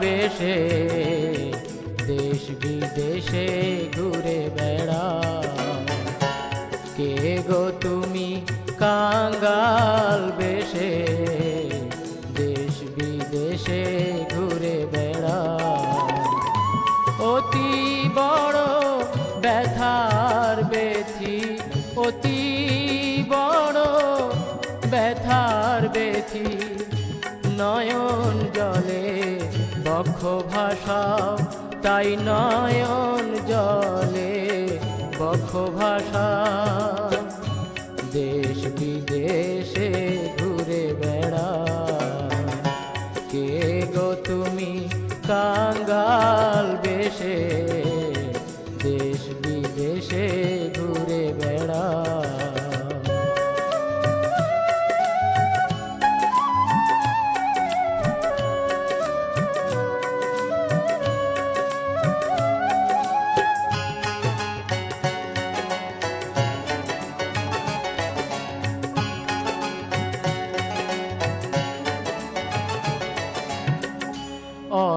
বেশে, দেশ বিদেশে ঘুরে বেড়া কে গো তুমি কাঙ্গাল বেশে, দেশ বিদেশে ঘুরে বেড়া অতি বড় ব্যথার বেথি, অতি বড় ব্যথার বেথি জলে বক্ষ ভাষা তাই নয়ন জলে বক্ষ ভাষা। দেশ বিদেশে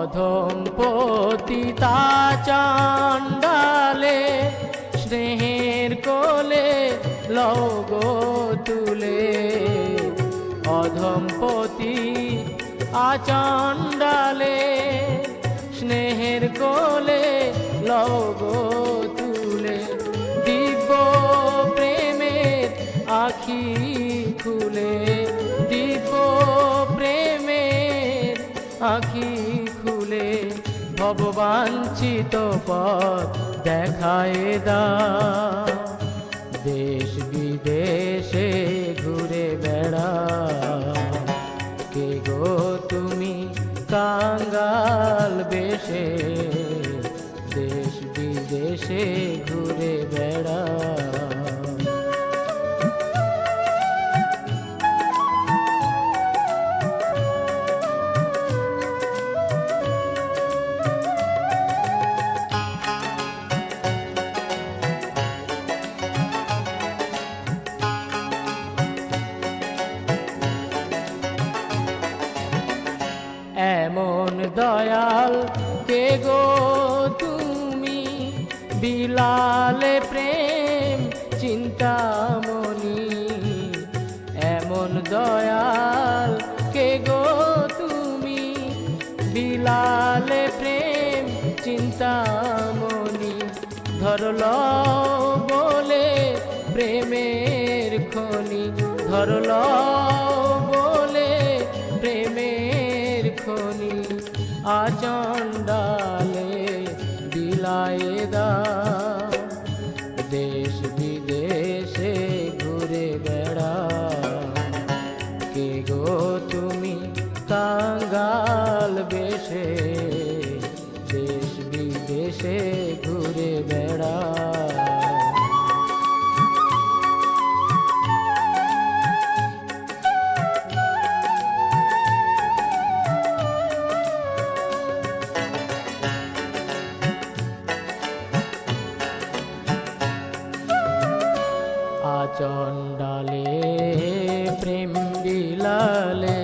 অধম পতিতা চান্ডালে স্নেহের কোলে লগ তুলে। অধম পতি আচান্ডালে স্নেহের কোলে লগো ভগবাঞ্ছিত পথ দেখায় দা। দেশ বিদেশে ঘুরে বেড়া। কে গো তুমি কাঙ্গাল বেশে? দেশ বিদেশে দয়াল, কে গো তুমি? বিলালে প্রেম, চিন্তামণি। এমন দয়াল, কে গো তুমি? বিলালে প্রেম, চিন্তামণি। ধরল বলে প্রেমের খনি, ধরল আচণ্ডালে বিলায়ে দা। দেশ বিদেশে ঘুরে বেড়া। কে গো তুমি কাঙ্গাল বেশে? দেশ বিদেশে ঘুরে বেড়া। আচণ্ডালে প্রেম বিলালে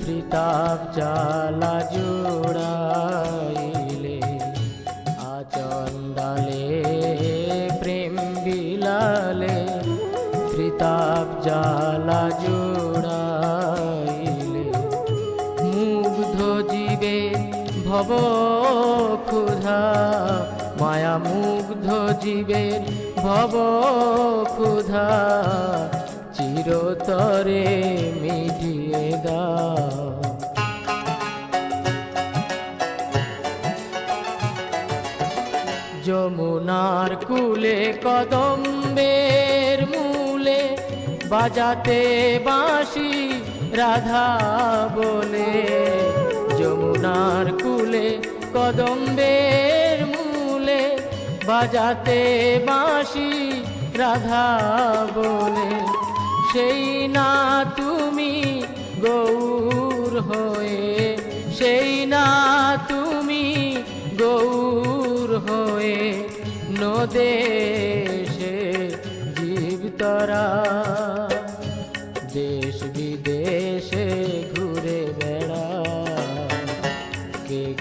প্রতাপ জালা জোড়াইলে। আচণ্ডালে প্রেম বিলালে প্রতাপ জালা জোড়াইলে। মুগ্ধ জীবে ভব ক্ষুধা, মায়া মুগ্ধ জীবের ভব ক্ষুধা চিরতরে মিটিয়ে দাও। যমুনার কুলে কদম্বের মূলে বাজাতে বাঁশি রাধা বলে। যমুনার কুলে কদম্বের বাজাতে বাঁশি রাধা বলে, সেই না তুমি গৌর হয়ে, সেই না তুমি গৌর হয়ে নদেশে জীব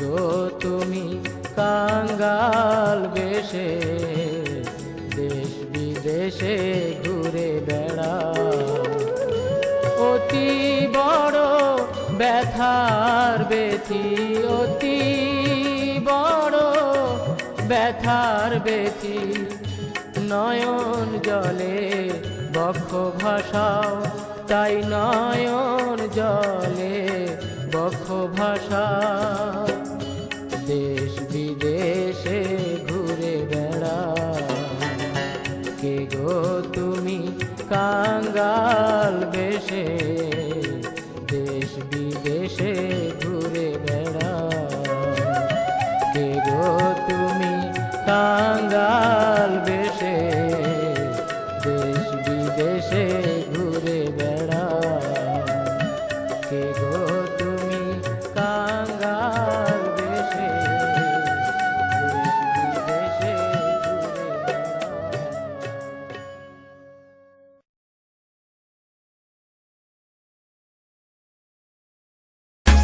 কে তুমি কাঙ্গাল বেশে, দেশ বিদেশে ঘুরে বেড়াও। অতি বড় ব্যথার বেথি অতি বড় ব্যথার বেথি নয়ন জলে বক্ষ ভাষাও তাই নয়ন জলে বক্ষ ভাষা বেশে